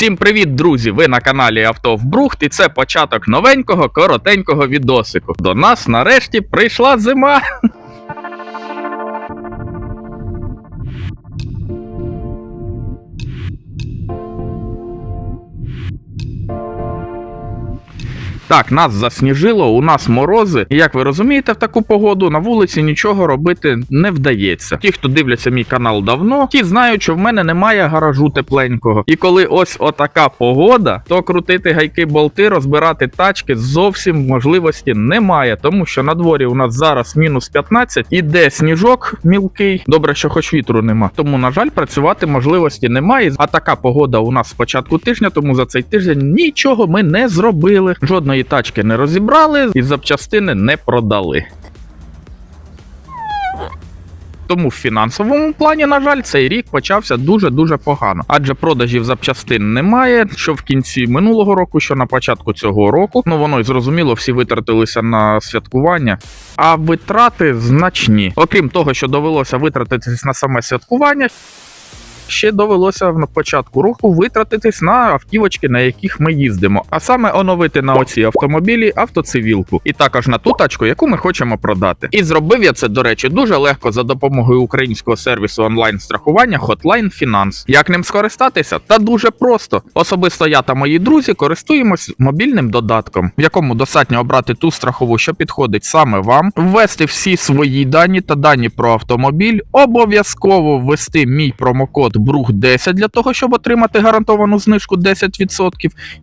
Всім привіт, друзі! Ви на каналі Авто в Брухт, і це початок новенького коротенького відосику. До нас нарешті прийшла зима. Так, нас засніжило, у нас морози. І як ви розумієте, в таку погоду на вулиці нічого робити не вдається. Ті, хто дивляться мій канал давно, ті знають, що в мене немає гаражу тепленького. І коли ось отака погода, то крутити гайки болти, розбирати тачки зовсім можливості немає, тому що на дворі у нас зараз мінус 15, іде сніжок мілкий. Добре, що хоч вітру нема. Тому, на жаль, працювати можливості немає. А така погода у нас з початку тижня, тому за цей тиждень нічого ми не зробили. Жодної тачки не розібрали і запчастини не продали. Тому в фінансовому плані, на жаль, цей рік почався дуже-дуже погано, адже продажів запчастин немає. Що в кінці минулого року, що на початку цього року. Ну воно й зрозуміло, всі витратилися на святкування, а витрати значні. Окрім того, що довелося витратитись на саме святкування. Ще довелося на початку року витратитись на автівочки, на яких ми їздимо, а саме оновити на оці автомобілі автоцивілку, і також на ту тачку, яку ми хочемо продати. І зробив я це, до речі, дуже легко за допомогою українського сервісу онлайн страхування Hotline Finance. Як ним скористатися? Та дуже просто. Особисто я та мої друзі користуємось мобільним додатком, в якому достатньо обрати ту страхову, що підходить саме вам, ввести всі свої дані та дані про автомобіль, обов'язково ввести мій промокод BRUH 10 для того, щоб отримати гарантовану знижку 10%.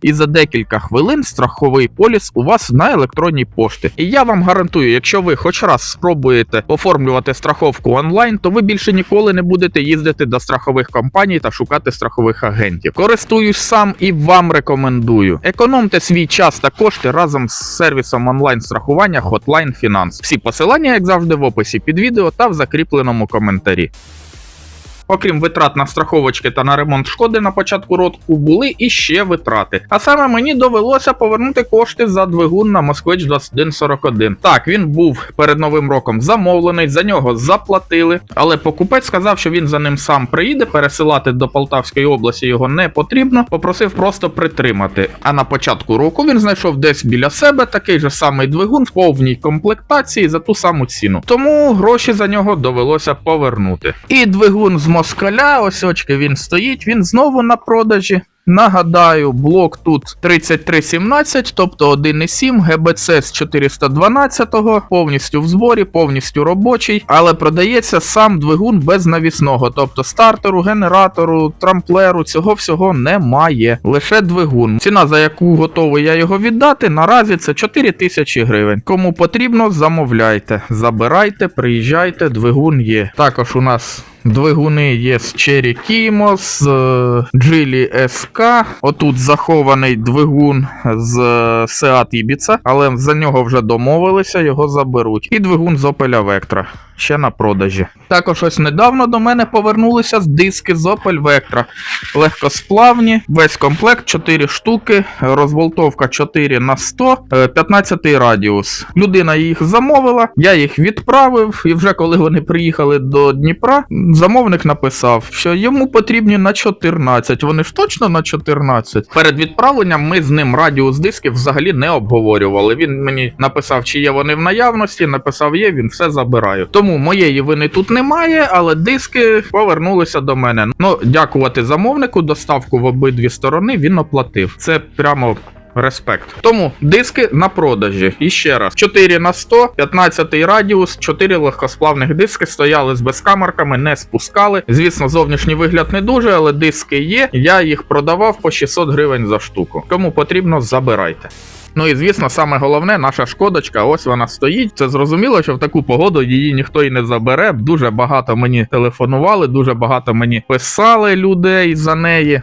І за декілька хвилин страховий поліс у вас на електронній пошті. І я вам гарантую, якщо ви хоч раз спробуєте оформлювати страховку онлайн, то ви більше ніколи не будете їздити до страхових компаній та шукати страхових агентів. Користуюсь сам і вам рекомендую. Економте свій час та кошти разом з сервісом онлайн страхування Hotline Finance. Всі посилання, як завжди, в описі під відео та в закріпленому коментарі. Окрім витрат на страховочки та на ремонт шкоди на початку року були і ще витрати. А саме мені довелося повернути кошти за двигун на Москвич 2141. Так, він був перед новим роком замовлений, за нього заплатили, але покупець сказав, що він за ним сам приїде, пересилати до Полтавської області його не потрібно. Попросив просто притримати. А на початку року він знайшов десь біля себе такий же самий двигун в повній комплектації за ту саму ціну. Тому гроші за нього довелося повернути. І двигун з москаля, ось очки він стоїть, він знову на продажі. Нагадаю, блок тут 3317, тобто 1,7 ГБЦ з 412, повністю в зборі, повністю робочий, але продається сам двигун без навісного, тобто стартеру, генератору, трамплеру, цього всього немає. Лише двигун. Ціна, за яку готовий я його віддати, наразі це 4 тисячі гривень. Кому потрібно, замовляйте, забирайте, приїжджайте, двигун є. Також у нас. Двигуни є з Cherry Kimo, з е, Geely. Отут захований двигун з е, Seat Ibiza, але за нього вже домовилися, його заберуть. І двигун з Opel Vectra. Ще на продажі. Також ось недавно до мене повернулися з диски з Opel Vectra. Легкосплавні, весь комплект 4 штуки, розволтовка 4 на 100, е, 15 радіус. Людина їх замовила, я їх відправив, і вже коли вони приїхали до Дніпра, замовник написав, що йому потрібні на 14. Вони ж точно на 14. Перед відправленням ми з ним радіус дисків взагалі не обговорювали. Він мені написав, чи є вони в наявності, написав є, він все забираю. Тому моєї вини тут немає, але диски повернулися до мене. Ну, дякувати замовнику, доставку в обидві сторони він оплатив. Це прямо. Респект. Тому диски на продажі. І ще раз: 4 на 100, 15 радіус, 4 легкосплавних диски стояли з безкамерками, не спускали. Звісно, зовнішній вигляд не дуже, але диски є. Я їх продавав по 600 гривень за штуку. Кому потрібно, забирайте. Ну і звісно, саме головне, наша шкодочка, ось вона стоїть. Це зрозуміло, що в таку погоду її ніхто і не забере. Дуже багато мені телефонували, дуже багато мені писали людей за неї.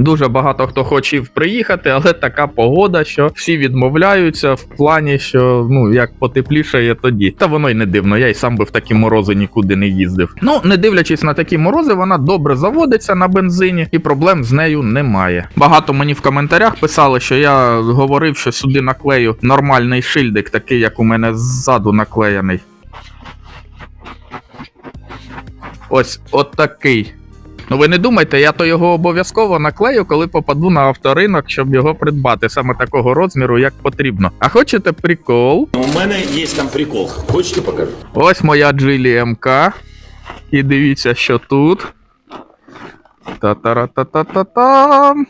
Дуже багато хто хотів приїхати, але така погода, що всі відмовляються в плані, що ну як потеплішає тоді. Та воно й не дивно. Я й сам би в такі морози нікуди не їздив. Ну, не дивлячись на такі морози, вона добре заводиться на бензині, і проблем з нею немає. Багато мені в коментарях писали, що я говорив, що сюди наклею нормальний шильдик, такий як у мене ззаду наклеєний. Ось от такий. Ну ви не думайте, я то його обов'язково наклею, коли попаду на авторинок, щоб його придбати саме такого розміру, як потрібно. А хочете прикол? У мене є там прикол. Хочете покажу? Ось моя Джилі МК. І дивіться, що тут. Та-та-ра-та-та-та-там.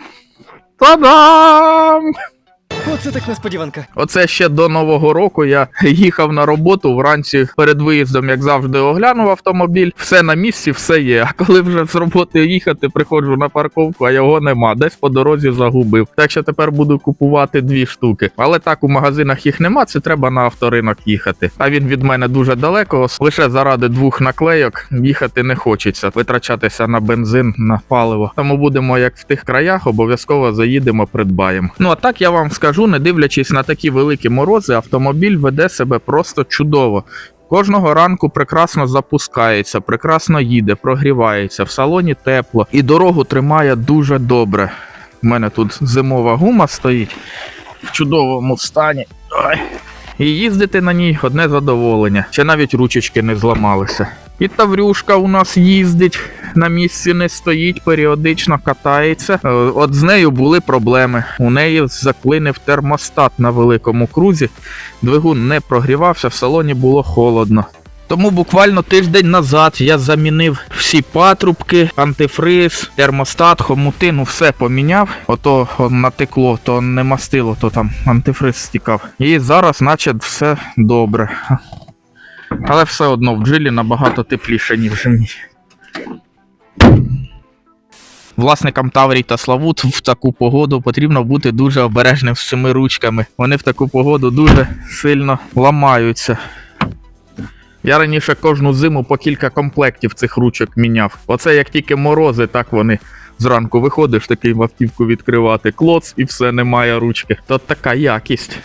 Та-дам! Оце так несподіванка. Оце ще до нового року я їхав на роботу вранці перед виїздом, як завжди, оглянув автомобіль. Все на місці, все є. А коли вже з роботи їхати, приходжу на парковку, а його нема. Десь по дорозі загубив. Так що тепер буду купувати дві штуки. Але так у магазинах їх нема. Це треба на авторинок їхати. А він від мене дуже далеко. Лише заради двох наклейок їхати не хочеться. Витрачатися на бензин, на паливо. Тому будемо як в тих краях, обов'язково заїдемо, придбаємо. Ну а так я вам скажу, не дивлячись на такі великі морози, автомобіль веде себе просто чудово. Кожного ранку прекрасно запускається, прекрасно їде, прогрівається, в салоні тепло і дорогу тримає дуже добре. У мене тут зимова гума стоїть в чудовому стані. Ой. І їздити на ній одне задоволення. Ще навіть ручечки не зламалися. І Таврюшка у нас їздить, на місці не стоїть, періодично катається. Е, От з нею були проблеми. У неї заклинив термостат на великому крузі. Двигун не прогрівався, в салоні було холодно. Тому буквально тиждень назад я замінив всі патрубки, антифриз, термостат, хомути, ну все поміняв. Ото натекло, то не мастило, то там антифриз стікав. І зараз, наче, все добре. Але все одно в джилі набагато тепліше, ніж в мій. Власникам Таврій та Славут в таку погоду потрібно бути дуже обережним з цими ручками. Вони в таку погоду дуже сильно ламаються. Я раніше кожну зиму по кілька комплектів цих ручок міняв. Оце як тільки морози, так вони зранку виходиш, такий автівку відкривати клоц і все, немає ручки. То така якість.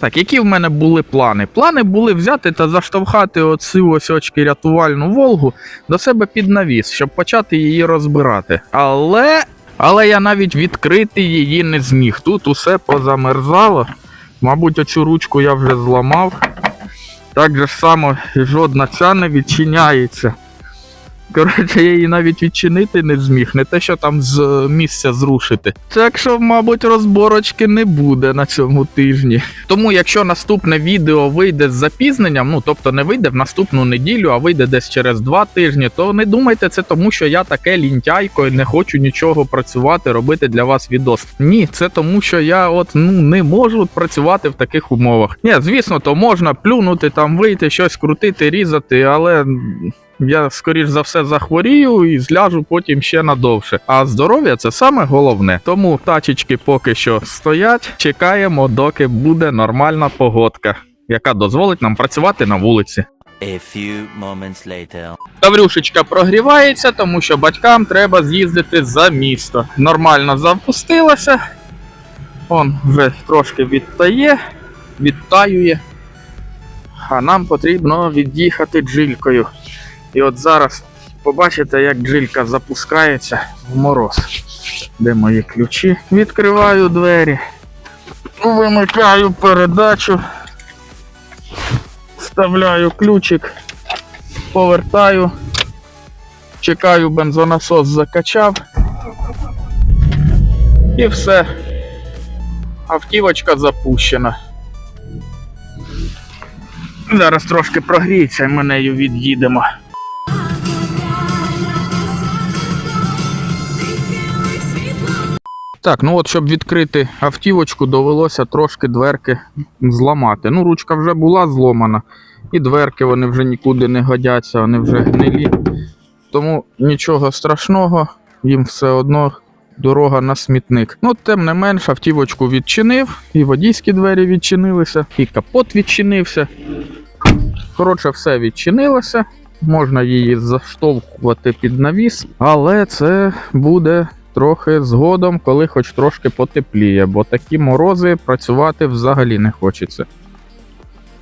Так, які в мене були плани? Плани були взяти та заштовхати оцю ось очки рятувальну Волгу до себе під навіс, щоб почати її розбирати. Але. Але я навіть відкрити її не зміг. Тут усе позамерзало. Мабуть, оцю ручку я вже зламав. Так же само жодна ця не відчиняється. Коротше, я її навіть відчинити не зміг, не те, що там з е, місця зрушити. Так що, мабуть, розборочки не буде на цьому тижні. Тому, якщо наступне відео вийде з запізненням, ну тобто не вийде в наступну неділю, а вийде десь через два тижні, то не думайте це тому, що я таке лінтяйко і не хочу нічого працювати, робити для вас відос. Ні, це тому, що я от ну не можу працювати в таких умовах. Ні, звісно, то можна плюнути там, вийти, щось крутити, різати, але. Я, скоріш за все, захворію і зляжу потім ще надовше. А здоров'я це саме головне. Тому тачечки поки що стоять. Чекаємо, доки буде нормальна погодка, яка дозволить нам працювати на вулиці. A few moments later. Таврюшечка прогрівається, тому що батькам треба з'їздити за місто. Нормально запустилася. Он вже трошки відтає, відтаює. А нам потрібно від'їхати джилькою. І от зараз побачите, як джилька запускається в мороз. Де мої ключі? Відкриваю двері, вимикаю передачу, вставляю ключик, повертаю, чекаю, бензонасос закачав. І все. Автівочка запущена. Зараз трошки прогріється, і ми нею від'їдемо. Так, ну от щоб відкрити автівочку, довелося трошки дверки зламати. Ну, ручка вже була зломана, і дверки вони вже нікуди не годяться, вони вже гнилі. Тому нічого страшного, їм все одно дорога на смітник. Ну, тим не менш, автівочку відчинив, і водійські двері відчинилися, і капот відчинився. Коротше, все відчинилося. Можна її заштовхувати під навіс, але це буде трохи згодом, коли хоч трошки потепліє, бо такі морози працювати взагалі не хочеться.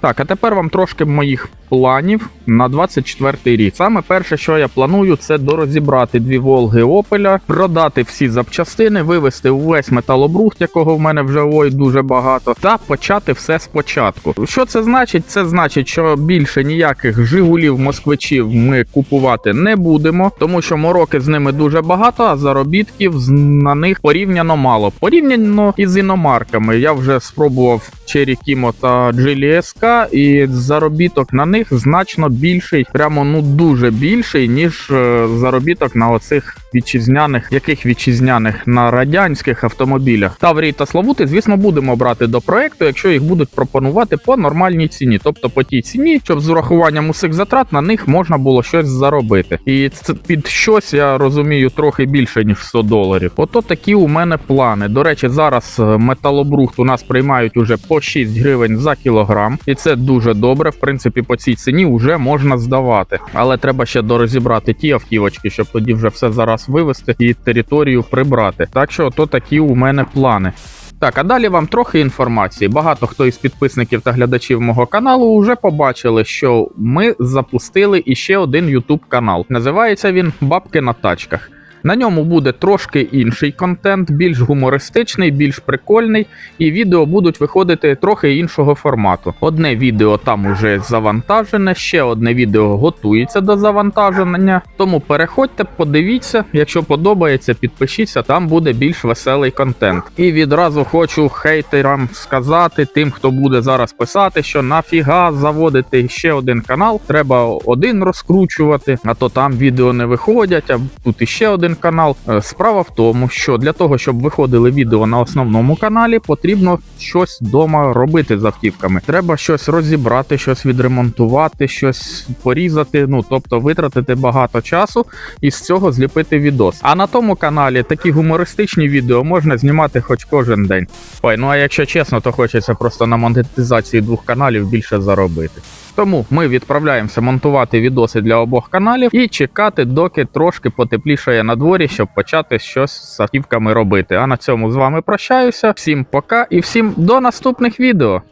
Так, а тепер вам трошки моїх планів на 24-й рік. Саме перше, що я планую, це дорозібрати дві Волги Опеля, продати всі запчастини, вивести увесь металобрухт, якого в мене вже ой дуже багато, та почати все спочатку. Що це значить? Це значить, що більше ніяких Жигулів, москвичів ми купувати не будемо, тому що мороки з ними дуже багато, а заробітків на них порівняно мало. Порівняно із іномарками. Я вже спробував Kimo та Geely SK, і заробіток на них значно більший, прямо ну дуже більший, ніж е, заробіток на оцих вітчизняних, яких вітчизняних на радянських автомобілях. Таврії та Славути, звісно, будемо брати до проекту, якщо їх будуть пропонувати по нормальній ціні, тобто по тій ціні, щоб з урахуванням усіх затрат на них можна було щось заробити. І це під щось я розумію трохи більше ніж 100 доларів. Ото такі у мене плани. До речі, зараз е, металобрухт у нас приймають уже по 6 гривень за кілограм, і це дуже добре. В принципі, по цій ціні вже можна здавати. Але треба ще дорозібрати ті автівочки, щоб тоді вже все зараз вивезти і територію прибрати. Так що то такі у мене плани. Так, а далі вам трохи інформації. Багато хто із підписників та глядачів мого каналу вже побачили, що ми запустили іще один YouTube канал. Називається він Бабки на тачках. На ньому буде трошки інший контент, більш гумористичний, більш прикольний, і відео будуть виходити трохи іншого формату. Одне відео там уже завантажене, ще одне відео готується до завантаження. Тому переходьте, подивіться. Якщо подобається, підпишіться, там буде більш веселий контент. І відразу хочу хейтерам сказати, тим, хто буде зараз писати, що нафіга заводити ще один канал. Треба один розкручувати, а то там відео не виходять, а тут іще один канал. Е, Справа в тому, що для того, щоб виходили відео на основному каналі, потрібно щось вдома робити з автівками. Треба щось розібрати, щось відремонтувати, щось порізати. Ну тобто витратити багато часу і з цього зліпити відос. А на тому каналі такі гумористичні відео можна знімати хоч кожен день. Ой, ну а якщо чесно, то хочеться просто на монетизації двох каналів більше заробити. Тому ми відправляємося монтувати відоси для обох каналів і чекати, доки трошки потеплішає на дворі, щоб почати щось з сахівками робити. А на цьому з вами прощаюся. Всім пока і всім до наступних відео.